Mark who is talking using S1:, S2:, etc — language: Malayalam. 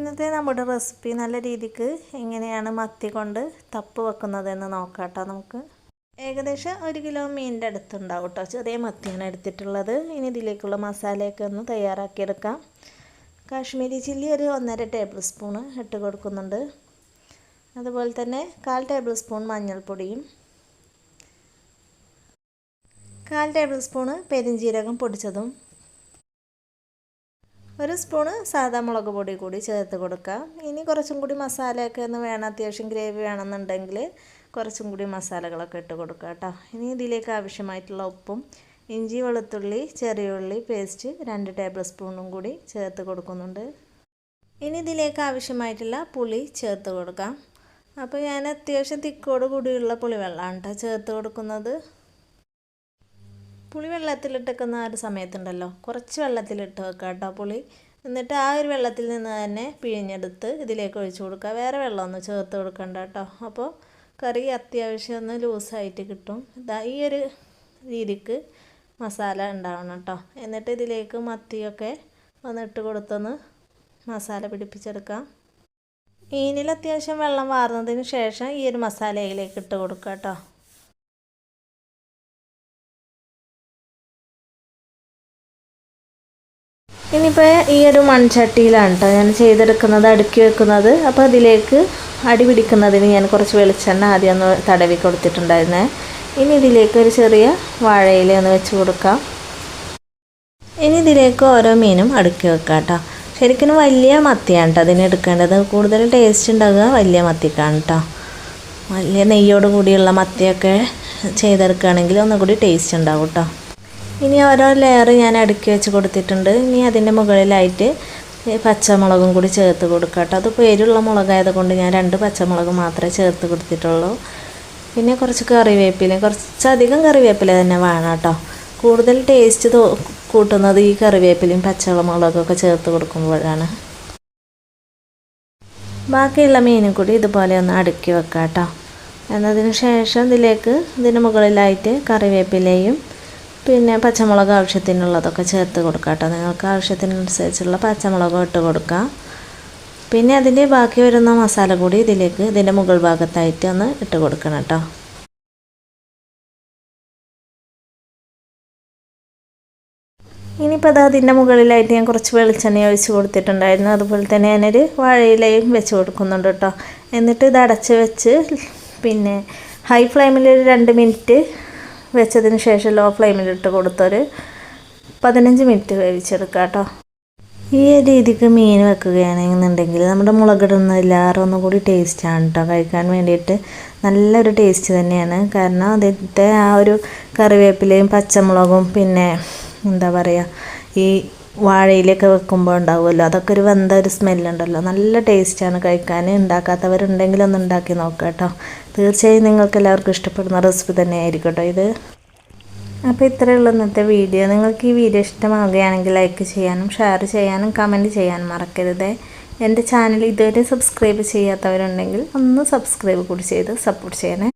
S1: ഇന്നത്തെ നമ്മുടെ റെസിപ്പി നല്ല രീതിക്ക് എങ്ങനെയാണ് മത്തി കൊണ്ട് തപ്പ് വെക്കുന്നതെന്ന് നോക്കാം കേട്ടോ നമുക്ക്. ഏകദേശം ഒരു കിലോ മീനിന്റെ അടുത്തുണ്ടാവും കേട്ടോ ചെറിയ മത്തിയാണ് എടുത്തിട്ടുള്ളത്. ഇനി ഇതിലേക്കുള്ള മസാലയൊക്കെ ഒന്ന് തയ്യാറാക്കിയെടുക്കാം. കാശ്മീരി ചില്ലി ഒരു ഒന്നര ടേബിൾ സ്പൂണ് ഇട്ട് കൊടുക്കുന്നുണ്ട്. അതുപോലെ തന്നെ കാൽ ടേബിൾ സ്പൂൺ മഞ്ഞൾപ്പൊടിയും കാൽ ടേബിൾ സ്പൂണ് പെരിഞ്ജീരകം പൊടിച്ചതും ഒരു സ്പൂണ് സാധാ മുളക് പൊടി കൂടി ചേർത്ത് കൊടുക്കാം ഇനി കുറച്ചും കൂടി മസാലയൊക്കെ ഒന്ന് വേണം. അത്യാവശ്യം ഗ്രേവി വേണമെന്നുണ്ടെങ്കിൽ കുറച്ചും കൂടി മസാലകളൊക്കെ ഇട്ട് കൊടുക്കുക കേട്ടോ. ഇനി ഇതിലേക്ക് ആവശ്യമായിട്ടുള്ള ഉപ്പും ഇഞ്ചി വെളുത്തുള്ളി ചെറിയ ഉള്ളി പേസ്റ്റ് രണ്ട് ടേബിൾ സ്പൂണും കൂടി ചേർത്ത് കൊടുക്കുന്നുണ്ട്. ഇനി ഇതിലേക്ക് ആവശ്യമായിട്ടുള്ള പുളി ചേർത്ത് കൊടുക്കാം. അപ്പോൾ ഞാൻ അത്യാവശ്യം തിക്കോട് കൂടിയുള്ള പുളിവെള്ളമാണ് കേട്ടോ ചേർത്ത് കൊടുക്കുന്നത്. പുളി വെള്ളത്തിലിട്ടേക്കുന്ന ആ ഒരു സമയത്തുണ്ടല്ലോ. കുറച്ച് വെള്ളത്തിലിട്ട് വെക്കുക കേട്ടോ പുളി. എന്നിട്ട് ആ ഒരു വെള്ളത്തിൽ നിന്ന് തന്നെ പിഴിഞ്ഞെടുത്ത് ഇതിലേക്ക് ഒഴിച്ചു കൊടുക്കുക. വേറെ വെള്ളമൊന്നും ചേർത്ത് കൊടുക്കണ്ട കേട്ടോ. അപ്പോൾ കറി അത്യാവശ്യം ഒന്ന് ലൂസായിട്ട് കിട്ടും. ഇതാ ഈ ഒരു രീതിക്ക് മസാല ഉണ്ടാവണം കേട്ടോ. എന്നിട്ട് ഇതിലേക്ക് മത്തിയൊക്കെ ഒന്നിട്ട് കൊടുത്തൊന്ന് മസാല പിടിപ്പിച്ചെടുക്കാം. മീനിൽ അത്യാവശ്യം വെള്ളം വാർന്നതിന് ശേഷം ഈ ഒരു മസാലയിലേക്ക് ഇട്ട് കൊടുക്കുക കേട്ടോ. ഇനിയിപ്പോൾ ഈ ഒരു മൺചട്ടിയിലാണ് കേട്ടോ ഞാൻ ചെയ്തെടുക്കുന്നത് അടുക്കി വെക്കുന്നത്. അപ്പോൾ അതിലേക്ക് അടി പിടിക്കുന്നതിന് ഞാൻ കുറച്ച് വെളിച്ചെണ്ണ ആദ്യം ഒന്ന് തടവി കൊടുത്തിട്ടുണ്ടായിരുന്നേ. ഇനി ഇതിലേക്ക് ഒരു ചെറിയ വാഴയില ഒന്ന് വെച്ച് കൊടുക്കാം. ഇനി ഇതിലേക്ക് ഓരോ മീനും അടുക്കി വെക്കാം കേട്ടോ ശരിക്കും വലിയ മത്തിയാണ് കേട്ടോ അതിന് എടുക്കേണ്ടത്. കൂടുതൽ ടേസ്റ്റ് ഉണ്ടാകുക വലിയ മത്തിക്കാണ് കേട്ടോ വലിയ നെയ്യോട് കൂടിയുള്ള മത്തിയൊക്കെ ചെയ്തെടുക്കുകയാണെങ്കിൽ ഒന്നുകൂടി ടേസ്റ്റ് ഉണ്ടാവും കേട്ടോ ഇനി ഓരോ ലെയർ ഞാൻ അടുക്കി വെച്ച് കൊടുത്തിട്ടുണ്ട്. ഇനി അതിന്റെ മുകളിലായിട്ട് പച്ചമുളകും കൂടി ചേർത്ത് കൊടുക്കുക കേട്ടോ. അതിപ്പോൾ എരിവുള്ള മുളകായത് കൊണ്ട് ഞാൻ രണ്ട് പച്ചമുളക് മാത്രമേ ചേർത്ത് കൊടുത്തിട്ടുള്ളൂ. പിന്നെ കുറച്ച് കറിവേപ്പില കുറച്ചധികം കറിവേപ്പില തന്നെ വേണം കേട്ടോ. കൂടുതൽ ടേസ്റ്റ് കൂട്ടുന്നത് ഈ കറിവേപ്പിലയും പച്ചമുളകൊക്കെ ചേർത്ത് കൊടുക്കുമ്പോഴാണ്. ബാക്കിയുള്ള മീനും കൂടി ഇതുപോലെ ഒന്ന് അടുക്കി വെക്കാം കേട്ടോ. എന്നതിന് ശേഷം ഇതിലേക്ക് ഇതിന് മുകളിലായിട്ട് കറിവേപ്പിലയും പിന്നെ പച്ചമുളക് ആവശ്യത്തിനുള്ളതൊക്കെ ചേർത്ത് കൊടുക്കാം കേട്ടോ. നിങ്ങൾക്ക് ആവശ്യത്തിനനുസരിച്ചുള്ള പച്ചമുളക് ഇട്ട് കൊടുക്കാം. പിന്നെ അതിന്റെ ബാക്കി വരുന്ന മസാല കൂടി ഇതിലേക്ക് ഇതിന്റെ മുകൾ ഭാഗത്തായിട്ട് ഒന്ന് ഇട്ട് കൊടുക്കണം കേട്ടോ. ഇനിയിപ്പോൾ അത് അതിന്റെ മുകളിലായിട്ട് ഞാൻ കുറച്ച് വെളിച്ചെണ്ണ ഒഴിച്ച് കൊടുത്തിട്ടുണ്ടായിരുന്നു. അതുപോലെ തന്നെ ഞാനൊരു വാഴയിലയും വെച്ച് കൊടുക്കുന്നുണ്ട് കേട്ടോ. എന്നിട്ട് ഇത് അടച്ച് വെച്ച് പിന്നെ ഹൈ ഫ്ലെയിമിൽ ഒരു രണ്ട് മിനിറ്റ് വെച്ചതിന് ശേഷം ലോ ഫ്ലെയിമിലിട്ട് കൊടുത്തൊരു പതിനഞ്ച് മിനിറ്റ് വേവിച്ചെടുക്കുക കേട്ടോ ഈ രീതിക്ക് മീൻ വെക്കുകയാണെന്നുണ്ടെങ്കിൽ നമ്മുടെ മുളകിടുന്നതിലേറെ ഒന്നും കൂടി ടേസ്റ്റാണ് കേട്ടോ കഴിക്കാൻ വേണ്ടിയിട്ട് നല്ലൊരു ടേസ്റ്റ് തന്നെയാണ്. കാരണം അതിന്റെ ആ ഒരു കറിവേപ്പിലയും പച്ചമുളകും പിന്നെ എന്താ പറയുക ഈ വാഴയിലൊക്കെ വെക്കുമ്പോൾ ഉണ്ടാവുമല്ലോ? അതൊക്കെ ഒരു വെന്ത ഒരു സ്മെല്ലുണ്ടല്ലോ നല്ല ടേസ്റ്റാണ് കഴിക്കാൻ. ഉണ്ടാക്കാത്തവരുണ്ടെങ്കിൽ ഒന്ന് ഉണ്ടാക്കി നോക്കാം കേട്ടോ. തീർച്ചയായും നിങ്ങൾക്ക് എല്ലാവർക്കും ഇഷ്ടപ്പെടുന്ന റെസിപ്പി തന്നെ ആയിരിക്കും കേട്ടോ ഇത്. അപ്പോൾ ഇത്രയേ ഉള്ളൂ ഇന്നത്തെ വീഡിയോ നിങ്ങൾക്ക് ഈ വീഡിയോ ഇഷ്ടമാവുകയാണെങ്കിൽ ലൈക്ക് ചെയ്യാനും ഷെയർ ചെയ്യാനും കമന്റ് ചെയ്യാനും മറക്കരുത്. എന്റെ ചാനൽ ഇതുവരെ സബ്സ്ക്രൈബ് ചെയ്യാത്തവരുണ്ടെങ്കിൽ ഒന്ന് സബ്സ്ക്രൈബ് കൂടി ചെയ്ത് സപ്പോർട്ട് ചെയ്യണേ.